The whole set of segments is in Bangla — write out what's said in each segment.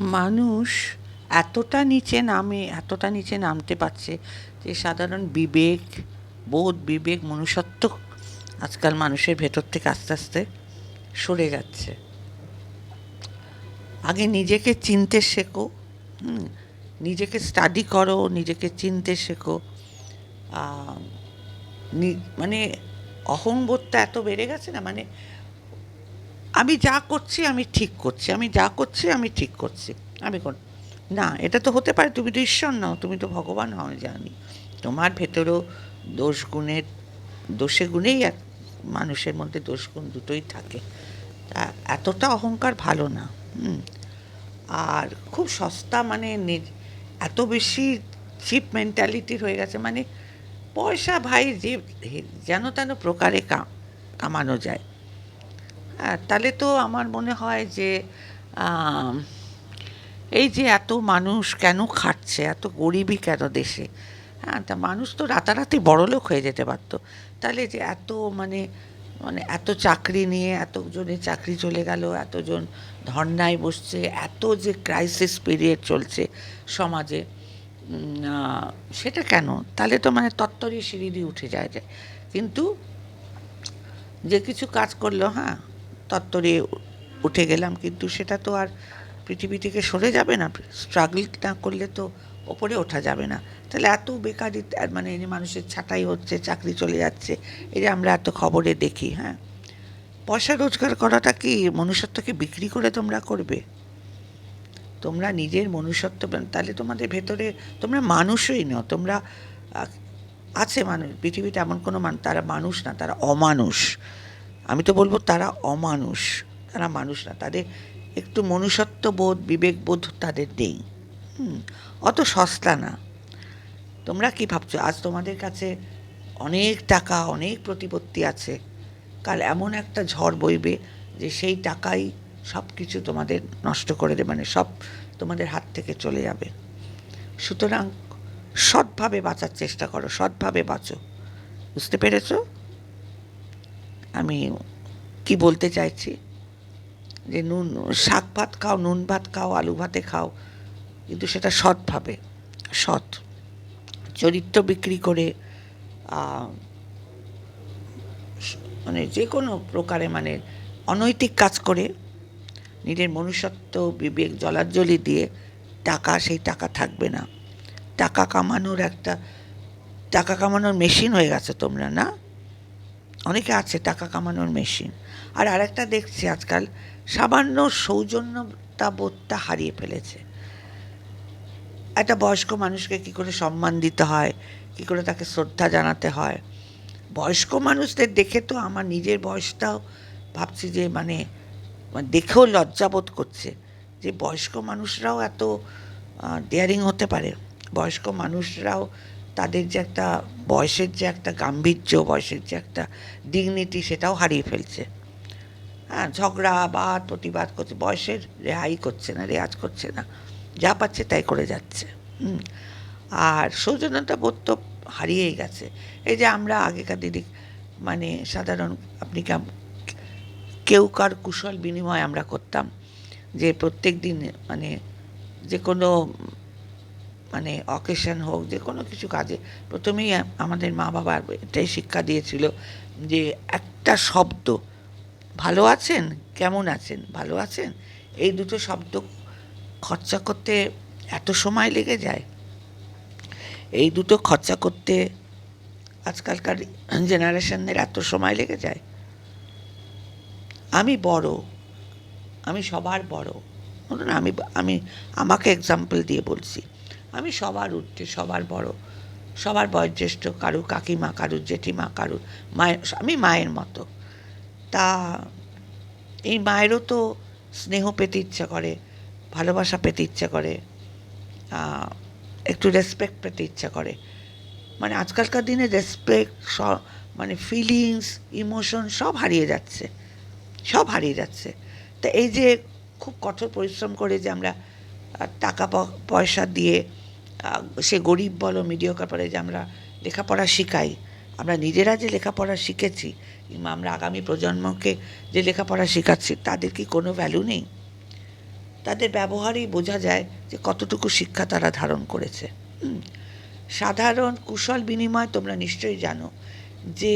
মানুষ এতটা নিচে নামে, এতটা নিচে নামতে পারছে যে সাধারণ বিবেক, বোধ বিবেক, মনুষ্যত্ব আজকাল মানুষের ভেতর থেকে আস্তে আস্তে সরে যাচ্ছে। আগে নিজেকে চিনতে শেখো নিজেকে স্টাডি করো, নিজেকে চিনতে শেখো। মানে অহংবোধটা এত বেড়ে গেছে না মানে আমি যা করছি, আমি ঠিক করছি। আমি যা করছি, আমি ঠিক করছি। আমি কোন না, এটা তো হতে পারে, তুমি তো ঈশ্বর নও, তুমি তো ভগবান হও জানি। তোমার ভেতরেও দোষ গুণের দোষে গুণেই এক মানুষের মধ্যে দোষ গুণ দুটোই থাকে। তা এতটা অহংকার ভালো না আর খুব সস্তা মানে এত বেশি চিপ মেন্টালিটির হয়ে গেছে মানে পয়সা ভাই যে যেন তেন প্রকারে কামানো যায়। তাহলে তো আমার মনে হয় যে এই যে এত মানুষ কেন খাচ্ছে এত গরিবই কেন দেশে? হ্যাঁ তা মানুষ তো রাতারাতি বড়লোক হয়ে যেতে পারতো। তাহলে যে এত মানে মানে এত চাকরি নিয়ে এতজনের চাকরি চলে গেল, এতজন ধর্নায় বসছে, এত যে ক্রাইসিস পিরিয়ড চলছে সমাজে সেটা কেন? তাহলে তো মানে তত্তরই সিঁড়ি উঠে যায় যায় কিন্তু যে কিছু কাজ করল হ্যাঁ তত্তরে উঠে গেলাম, কিন্তু সেটা তো আর পৃথিবী থেকে সরে যাবে না। স্ট্রাগল না করলে তো ওপরে ওঠা যাবে না। তাহলে এত বেকারি মানে মানুষের ছাঁটাই হচ্ছে, চাকরি চলে যাচ্ছে, এই যে আমরা এত খবরে দেখি হ্যাঁ? পয়সা রোজগার করাটা কি মনুষ্যত্বকে বিক্রি করে তোমরা করবে? তোমরা নিজের মনুষ্যত্ব, তাহলে তোমাদের ভেতরে, তোমরা মানুষই নও, তোমরা আছে মানুষ, পৃথিবীতে এমন কোনো মান, তারা মানুষ না, তারা অমানুষ। আমি তো বলব তারা অমানুষ, তারা মানুষ না, তাদের একটু মনুষ্যত্ব বোধ বিবেকবোধ তাদের নেই। অত সস্তা না। তোমরা কি ভাবছ, আজ তোমাদের কাছে অনেক টাকা, অনেক প্রতিপত্তি আছে, কাল এমন একটা ঝড় বইবে যে সেই টাকাই সব কিছু তোমাদের নষ্ট করে দেবে মানে সব তোমাদের হাত থেকে চলে যাবে। সুতরাং সৎভাবে বাঁচার চেষ্টা করো, সৎভাবে বাঁচো। বুঝতে পেরেছ? আমি কি বলতে চাইছি? যে নুন, শাক ভাত খাও, নুন ভাত খাও, আলু ভাতে খাও, কিন্তু সেটা সৎভাবে সৎ। চরিত্র বিক্রি করে মানে যে কোনো প্রকারে মানে অনৈতিক কাজ করে, নিজের মনুষ্যত্ব, বিবেক, জলাঞ্জলি দিয়ে টাকা, সেই টাকা থাকবে না। টাকা কামানোর একটা, টাকা কামানোর মেশিন হয়ে গেছে তোমরা, না? অনেকে আছে টাকা কামানোর মেশিন। আর আরেকটা দেখছি আজকাল, সামান্য সৌজন্যতা বোধটা হারিয়ে ফেলেছে। একটা বয়স্ক মানুষকে কি করে সম্মান দিতে হয়, কি করে তাকে শ্রদ্ধা জানাতে হয়? বয়স্ক মানুষদের দেখে তো আমার নিজের বয়সটাও ভাবছি যে মানে মানে দেখেও লজ্জাবোধ করছে যে, বয়স্ক মানুষরাও এত ডেয়ারিং হতে পারে। বয়স্ক মানুষরাও তাদের যে একটা বয়সের যে একটা গাম্ভীর্য, বয়সের যে একটা ডিগনিটি সেটাও হারিয়ে ফেলছে। হ্যাঁ ঝগড়া বা প্রতিবাদ করছে, বয়সের রেহাই করছে না, রেয়াজ করছে না। যা পাচ্ছে তাই করে যাচ্ছে। আর সৌজন্যতা বোধ তো হারিয়েই গেছে। এই যে আমরা আগেকার দিদি মানে সাধারণ আপনি কেম- কেউ কার কুশল বিনিময় আমরা করতাম যে প্রত্যেক দিন মানে যে কোনো মানে অকেশন হোক, যে কোনো কিছু কাজে। প্রথমেই আমাদের মা বাবা এটাই শিক্ষা দিয়েছিল যে একটা শব্দ, ভালো আছেন? কেমন আছেন? ভালো আছেন? এই দুটো শব্দ খরচা করতে এত সময় লেগে যায়। এই দুটো খরচা করতে আজকালকার জেনারেশনের এত সময় লেগে যায়। আমি বড়, আমি সবার বড়। আমি আমি, আমাকে এক্সাম্পল দিয়ে বলছি। আমি সবার ঊর্ধ্বে সবার বড়। সবার বয়োজ্যেষ্ঠ কারুর কাকিমা কারুর জেঠিমা কারুর মায়ের, আমি মায়ের মতো। তা এই মায়েরও তো স্নেহ পেতে ইচ্ছা করে, ভালোবাসা পেতে ইচ্ছা করে একটু রেসপেক্ট পেতে ইচ্ছা করে। মানে আজকালকার দিনে রেসপেক্ট স মানে ফিলিংস ইমোশন সব হারিয়ে যাচ্ছে, সব হারিয়ে যাচ্ছে। তা এই যে খুব কঠোর পরিশ্রম করে যে আমরা টাকা পয়সা দিয়ে সে গরিব বলো মিডিয়কার পরে যে আমরা লেখাপড়া শিখাই, আমরা নিজেরা যে লেখাপড়া শিখেছি, কিংবা আমরা আগামী প্রজন্মকে যে লেখাপড়া শেখাচ্ছি, তাদের কি কোনো ভ্যালু নেই? তাদের ব্যবহারেই বোঝা যায় যে কতটুকু শিক্ষা তারা ধারণ করেছে। সাধারণ কুশল বিনিময় তোমরা নিশ্চয়ই জানো যে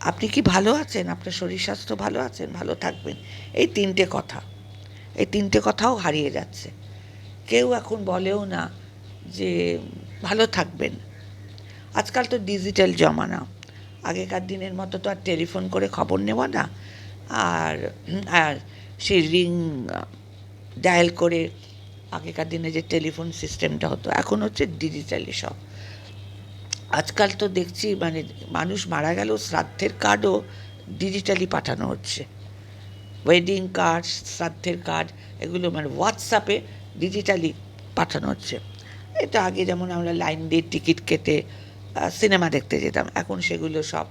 আপনি কি ভালো আছেন? আপনার শরীর স্বাস্থ্য ভালো আছেন ভালো থাকবেন। এই তিনটে কথা। এই তিনটে কথাও হারিয়ে যাচ্ছে। কেউ এখন বলেও না যে ভালো থাকবেন। আজকাল তো ডিজিটাল জমানা। আগেকার দিনের মতো তো আর টেলিফোন করে খবর নেওয়া না। আর আর সেই রিং ডায়াল করে আগেকার দিনে যে টেলিফোন সিস্টেমটা হতো, এখন হচ্ছে ডিজিটালি সব। আজকাল তো দেখছি মানে মানুষ মারা গেল শ্রাদ্ধের কার্ডও ডিজিটালি পাঠানো হচ্ছে। ওয়েডিং কার্ড শ্রাদ্ধের কার্ড এগুলো মানে হোয়াটসঅ্যাপে ডিজিটালি পাঠানো হচ্ছে। এটা আগে যেমন আমরা লাইন দিয়ে টিকিট কেটে সিনেমা দেখতে যেতাম, এখন সেগুলো সব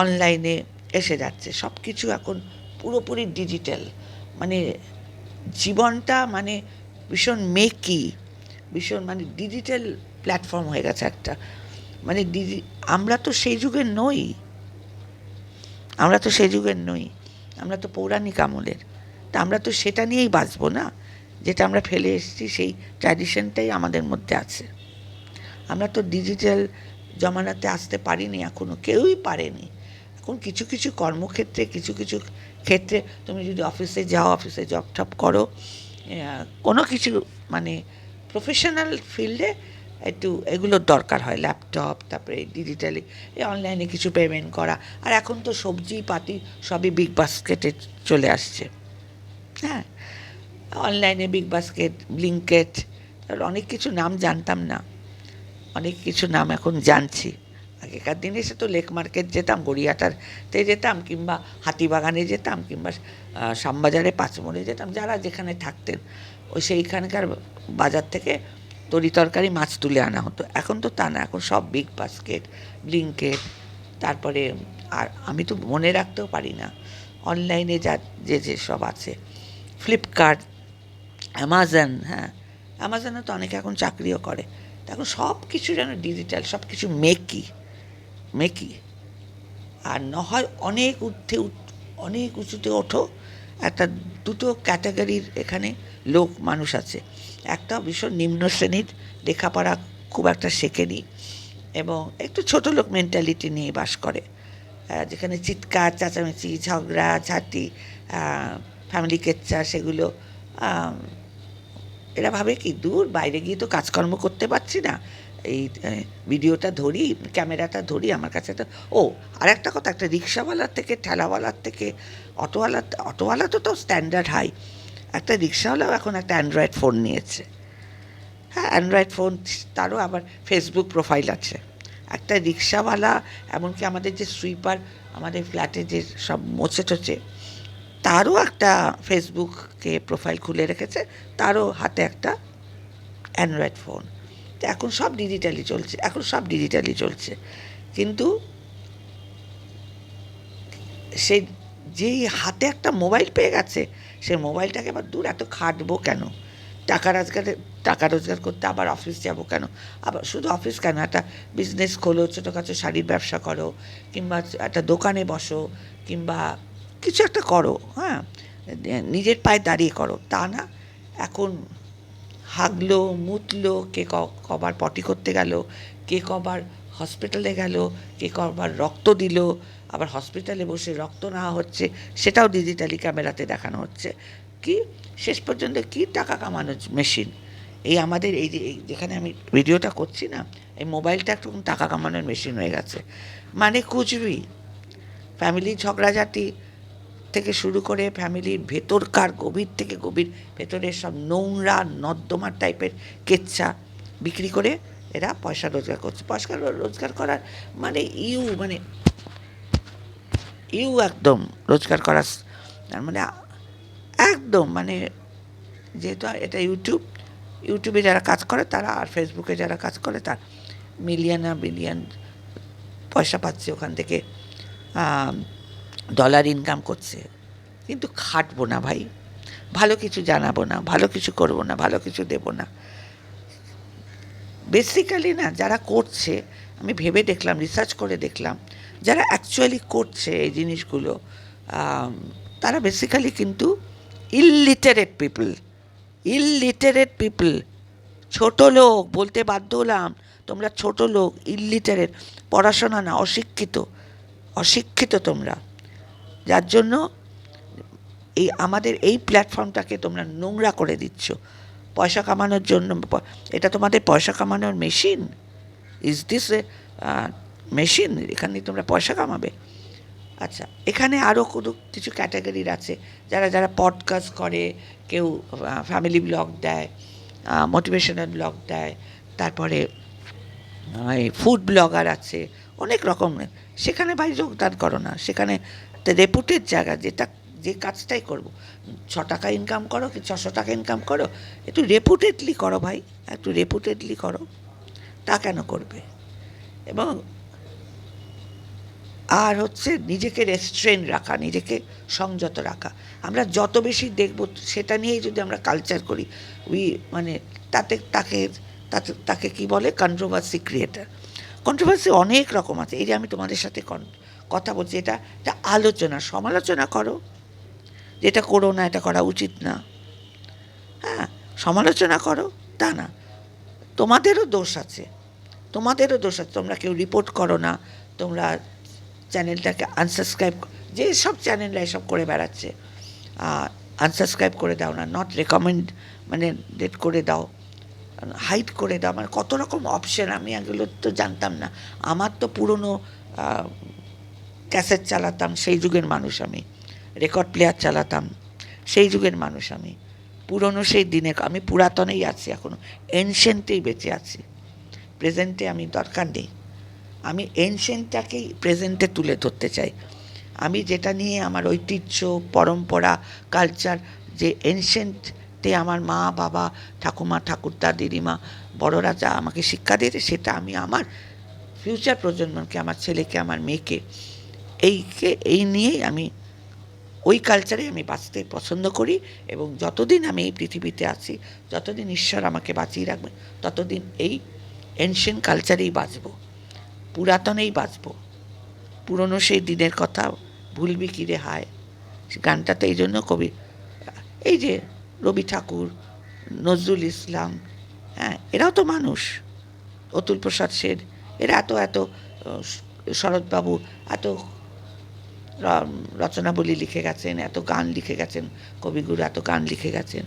অনলাইনে এসে যাচ্ছে। সব কিছু এখন পুরোপুরি ডিজিটাল মানে জীবনটা মানে ভীষণ মেকি ভীষণ মানে ডিজিটাল প্ল্যাটফর্ম হয়ে গেছে একটা। মানে ডিজি আমরা তো সেই যুগের নই। আমরা তো সেই যুগের নই। আমরা তো পৌরাণিক আমলের। তা আমরা তো সেটা নিয়েই বাঁচবো না? যেটা আমরা ফেলে এসেছি, সেই ট্র্যাডিশনটাই আমাদের মধ্যে আছে। আমরা তো ডিজিটাল জমানাতে আসতে পারিনি এখনও কেউই পারেনি। এখন কিছু কিছু কর্মক্ষেত্রে, কিছু কিছু ক্ষেত্রে তুমি যদি অফিসে যাও অফিসে জব টব করো কোনো কিছু মানে প্রফেশনাল ফিল্ডে একটু এগুলোর দরকার হয়। ল্যাপটপ তারপরে ডিজিটালি এই অনলাইনে কিছু পেমেন্ট করা। আর এখন তো সবজি পাতি সবই বিগ বাস্কেটে চলে আসছে। হ্যাঁ অনলাইনে বিগ বাস্কেট ব্লিঙ্কেট অনেক কিছু নাম জানতাম না। অনেক কিছু নাম এখন জানছি। আগেকার দিনে সে তো লেক মার্কেট যেতাম গড়িয়াটারতে যেতাম কিংবা হাতিবাগানে যেতাম কিংবা আহ, শ্যামবাজারে পাঁচমোড়ে যেতাম যারা যেখানে থাকতেন। ওই সেইখানকার বাজার থেকে তরি তরকারি মাছ তুলে আনা হতো। এখন তো তা না এখন সব বিগ বাস্কেট ব্লিঙ্কেট তারপরে আর আমি তো মনে রাখতেও পারি না। অনলাইনে যা যে যে সব আছে ফ্লিপকার্ট অ্যামাজন হ্যাঁ। অ্যামাজনে তো অনেকে এখন চাকরিও করে। এখন সব কিছু যেন ডিজিটাল সব কিছু মেকি মেকি আর না হয় অনেক উঠতে অনেক উঁচুতে ওঠো, একটা দুটো ক্যাটাগরির এখানে লোক, মানুষ আছে। একটা ভীষণ নিম্ন শ্রেণির, লেখাপড়া খুব একটা শেখেনি এবং একটু ছোট লোক মেন্টালিটি নিয়ে বাস করে। যেখানে চিৎকার, চেঁচামেচি, ঝগড়া, ঝাঁটি ফ্যামিলি কেচ্চা সেগুলো এরা ভাবে কি, দূর, বাইরে গিয়ে তো কাজকর্ম করতে পারছি না। এই ভিডিওটা ধরি, ক্যামেরাটা ধরি, আমার কাছে তো, ও আর একটা কথা, একটা রিক্সাওয়ালার থেকে, ঠেলাওয়ালার থেকে, অটোওয়ালা অটোওয়ালা তো তো স্ট্যান্ডার্ড হাই একটা রিক্সাওয়ালাও এখন একটা অ্যান্ড্রয়েড ফোন নিয়েছে। হ্যাঁ অ্যান্ড্রয়েড ফোন তারও আবার ফেসবুক প্রোফাইল আছে। একটা রিক্সাওয়ালা, এমনকি আমাদের যে সুইপার আমাদের ফ্ল্যাটে যে সব মোছে টোচে তারও একটা ফেসবুককে প্রোফাইল খুলে রেখেছে, তারও হাতে একটা অ্যান্ড্রয়েড ফোন এখন সব ডিজিটালি চলছে, এখন সব ডিজিটালি চলছে। কিন্তু সে যেই হাতে একটা মোবাইল পেয়ে গেছে, সে মোবাইলটাকে আবার দূর এত খাটবো কেন? টাকা রোজগারে, টাকা রোজগার করতে আবার অফিস যাব কেন? আবার শুধু অফিস কেন? একটা বিজনেস খোলো, ছোটোখাটো শাড়ির ব্যবসা করো, কিংবা একটা দোকানে বসো, কিংবা কিছু একটা করো হ্যাঁ? নিজের পায়ে দাঁড়িয়ে করো। তা না, এখন হাগলো, মুতলো, কে কবার পটি করতে গেল, কে কবার হসপিটালে গেল, কে কবার রক্ত দিল, আবার হসপিটালে বসে রক্ত নেওয়া হচ্ছে, সেটাও ডিজিটালি ক্যামেরাতে দেখানো হচ্ছে। কি? শেষ পর্যন্ত কি টাকা কামানোর মেশিন? এই আমাদের এই যে যেখানে আমি ভিডিওটা করছি না, এই মোবাইলটা একটু টাকা কামানোর মেশিন হয়ে গেছে। মানে কুচবি ফ্যামিলি ঝগড়াঝাটি থেকে শুরু করে ফ্যামিলির ভেতরকার গভীর থেকে গভীর ভেতরের সব নোংরা নর্দমা টাইপের কেচ্ছা বিক্রি করে এরা পয়সা রোজগার করছে। পয়সা রোজগার করার মানে ইউ মানে ইউ একদম রোজগার করার তার মানে একদম মানে যেহেতু এটা ইউটিউব, ইউটিউবে যারা কাজ করে তারা আর ফেসবুকে যারা কাজ করে তার মিলিয়ন বিলিয়ন পয়সা পাচ্ছে ওখান থেকে। ডলার ইনকাম করছে। কিন্তু খাটবো না ভাই। ভালো কিছু জানাব না, ভালো কিছু করব না, ভালো কিছু দেবো না। বেসিক্যালি না, যারা করছে, আমি ভেবে দেখলাম রিসার্চ করে দেখলাম, যারা অ্যাকচুয়ালি করছে এই জিনিসগুলো তারা বেসিক্যালি কিন্তু ইললিটারেট পিপল ইললিটারেট পিপল ছোট লোক বলতে বাধ্য হলাম, তোমরা ছোট লোক ইললিটারেট পড়াশোনা না, অশিক্ষিত অশিক্ষিত তোমরা। যার জন্য এই আমাদের এই প্ল্যাটফর্মটাকে তোমরা নোংরা করে দিচ্ছ। পয়সা কামানোর জন্য, এটা তোমাদের পয়সা কামানোর মেশিন ইজ দিস মেশিন এখানে তোমরা পয়সা কামাবে। আচ্ছা এখানে আরও কোনো কিছু ক্যাটাগরির আছে? যারা যারা পডকাস্ট করে, কেউ ফ্যামিলি ব্লগ দেয় মোটিভেশনাল ব্লগ দেয়, তারপরে ফুড ব্লগার আছে, অনেক রকম সেখানে ভাই যোগদান করো না। সেখানে রেপুটেড জায়গা যেটা, যে কাজটাই করব। ছ টাকা ইনকাম করো কি ছশো টাকা ইনকাম করো? একটু রেপুটেডলি করো ভাই, একটু রেপুটেডলি করো। তা কেন করবে? এবং আর হচ্ছে নিজেকে রেস্ট্রেন রাখা, নিজেকে সংযত রাখা। আমরা যত বেশি দেখব সেটা নিয়েই যদি আমরা কালচার করি উই মানে তাতে, তাকে তাতে, তাকে কি বলে? কন্ট্রোভার্সি ক্রিয়েটার কন্ট্রোভার্সি অনেক রকম আছে, এই যে আমি তোমাদের সাথে কথা বলছি, এটা এটা আলোচনা, সমালোচনা করো। যেটা করো না, এটা করা উচিত না। হ্যাঁ সমালোচনা করো, তা না। তোমাদেরও দোষ আছে। তোমাদেরও দোষ আছে। তোমরা কেউ রিপোর্ট করো না। তোমরা চ্যানেলটাকে আনসাবস্ক্রাইব যে সব চ্যানেলরা এসব করে বেড়াচ্ছে আনসাবস্ক্রাইব করে দাও না নট রেকমেন্ড মানে ডেট করে দাও হাইড করে দাও। মানে কত রকম অপশন আমি এগুলো তো জানতাম না। আমার তো পুরনো ক্যাসেট চালাতাম, সেই যুগের মানুষ আমি, রেকর্ড প্লেয়ার চালাতাম, সেই যুগের মানুষ আমি। পুরনো সেই দিনে, আমি পুরাতনেই আছি এখনও এনশেন্টেই বেঁচে আছি। প্রেজেন্টে আমি দরকার নেই। আমি এনশেন্টটাকেই প্রেজেন্টে তুলে ধরতে চাই। আমি যেটা নিয়ে আমার ঐতিহ্য, পরম্পরা কালচার যে এনশিয়েন্টতে আমার মা, বাবা, ঠাকুমা, ঠাকুরদা, দিদিমা, বড়রা যা আমাকে শিক্ষা দিয়েছে, সেটা আমি আমার ফিউচার প্রজন্মকে, আমার ছেলেকে, আমার মেয়েকে এইকে, এই নিয়েই আমি ওই কালচারে আমি বাঁচতে পছন্দ করি এবং যতদিন আমি এই পৃথিবীতে আছি, যতদিন ঈশ্বর আমাকে বাঁচিয়ে রাখবে, ততদিন এই এনশিয়েন্ট কালচারেই বাঁচব, পুরাতনেই বাঁচব। পুরনো সেই দিনের কথা ভুলবি কি রে হায় গানটা তো এই জন্য কবি, এই যে রবি ঠাকুর, নজরুল ইসলাম হ্যাঁ এরাও তো মানুষ। অতুল প্রসাদ সেন, এরা এত এত শরৎবাবু, এত রচনাবলী লিখে গেছেন, এত গান লিখে গেছেন, কবিগুরু এত গান লিখে গেছেন।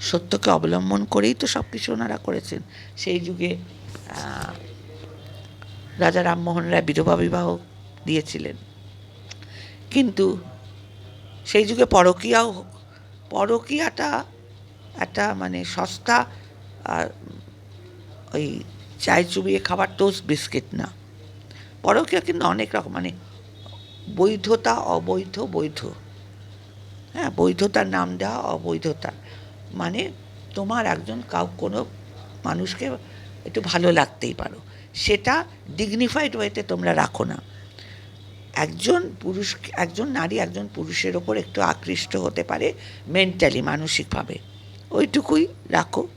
সত্যকে অবলম্বন করেই তো সব কিছু ওনারা করেছেন। সেই যুগে রাজা রামমোহন রায় বিধবা বিবাহ দিয়েছিলেন। কিন্তু সেই যুগে পরকীয়াও, পরকীয়াটা একটা মানে সস্তা, আর ওই চায় চুবিয়ে খাবার টোস্ট বিস্কিট না। পরকীয়া কিন্তু অনেক রকম মানে বৈধতা, অবৈধ, বৈধ। হ্যাঁ বৈধতার নাম দেওয়া, অবৈধতা। মানে তোমার একজন কাউ, কোনো মানুষকে একটু ভালো লাগতেই পারো। সেটা ডিগনিফাইড ওয়েতে তোমরা রাখো না। একজন পুরুষ একজন নারী একজন পুরুষের ওপর একটু আকৃষ্ট হতে পারে মেন্টালি মানসিকভাবে। ওইটুকুই রাখো।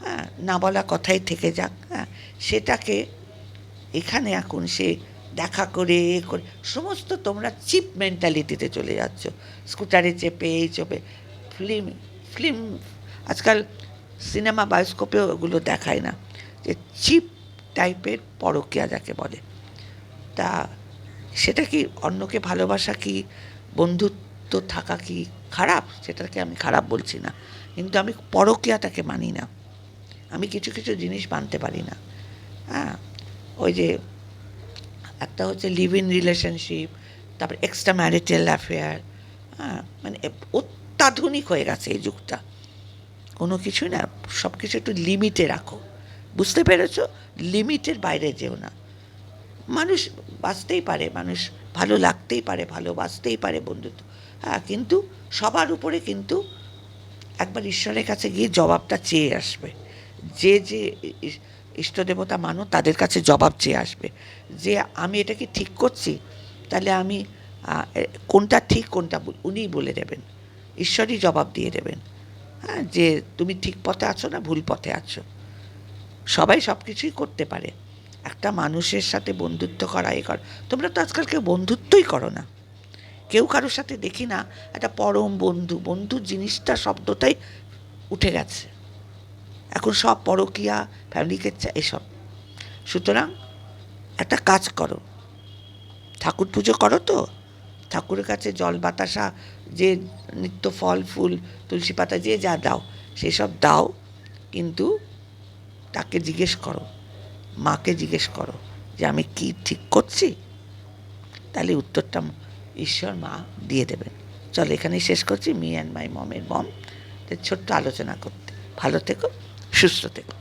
হ্যাঁ না বলা কথাই থেকে যাক। হ্যাঁ সেটাকে এখানে এখন সে দেখা করে করে, সমস্ত তোমরা চিপ মেন্টালিটিতে চলে যাচ্ছ। স্কুটারে চেপে এই চেপে, ফিল্ম ফিল্ম, আজকাল সিনেমা বায়োস্কোপেও ওগুলো দেখায় না। যে চিপ টাইপের পরকীয়া যাকে বলে। তা সেটা কি অন্যকে ভালোবাসা কি, বন্ধুত্ব থাকা কি খারাপ? সেটাকে আমি খারাপ বলছি না। কিন্তু আমি পরকীয়াটাকে মানি না। আমি কিছু কিছু জিনিস মানতে পারি না। হ্যাঁ ওই যে একটা হচ্ছে লিভ ইন রিলেশনশিপ তারপর এক্সট্রা ম্যারিটাল অ্যাফেয়ার হ্যাঁ মানে অত্যাধুনিক হয়ে গেছে এই যুগটা। কোনো কিছুই না সব কিছু একটু লিমিটে রাখো। বুঝতে পেরেছ? লিমিটের বাইরে যেও না। মানুষ বাঁচতেই পারে, মানুষ ভালো লাগতেই পারে ভালোবাসতেই পারে বন্ধুত্ব। হ্যাঁ কিন্তু সবার উপরে কিন্তু একবার ঈশ্বরের কাছে গিয়ে জবাবটা চেয়ে আসবে। যে যে ইষ্টদেবতা মানো, তাদের কাছে জবাব চেয়ে আসবে। যে আমি এটা কি ঠিক করছি? তাহলে আমি কোনটা ঠিক, কোনটা উনিই বলে দেবেন। ঈশ্বরই জবাব দিয়ে দেবেন। হ্যাঁ যে তুমি ঠিক পথে আছো না, ভুল পথে আছো। সবাই সব কিছুই করতে পারে। একটা মানুষের সাথে বন্ধুত্ব করা, এ কর। তোমরা তো আজকাল কেউ বন্ধুত্বই করো না। কেউ কারোর সাথে দেখি না, একটা পরম বন্ধু। বন্ধু জিনিসটা শব্দটাই উঠে গেছে। এখন সব পরকিয়া ফ্যামিলিকে এসব। সুতরাং একটা কাজ করো। ঠাকুর পুজো করো তো? ঠাকুরের কাছে জল, বাতাসা, যে নিত্য ফল, ফুল, তুলসী পাতা, যে যা দাও, সেসব দাও, কিন্তু তাকে জিজ্ঞেস করো। মাকে জিজ্ঞেস করো যে আমি কি ঠিক করছি? তাহলে উত্তরটা ঈশ্বর মা দিয়ে দেবেন। চল এখানেই শেষ করছি মি অ্যান্ড মাই মমের মম ছোট্ট আলোচনা করতে। ভালো থেকো। সুস্থ থেকো।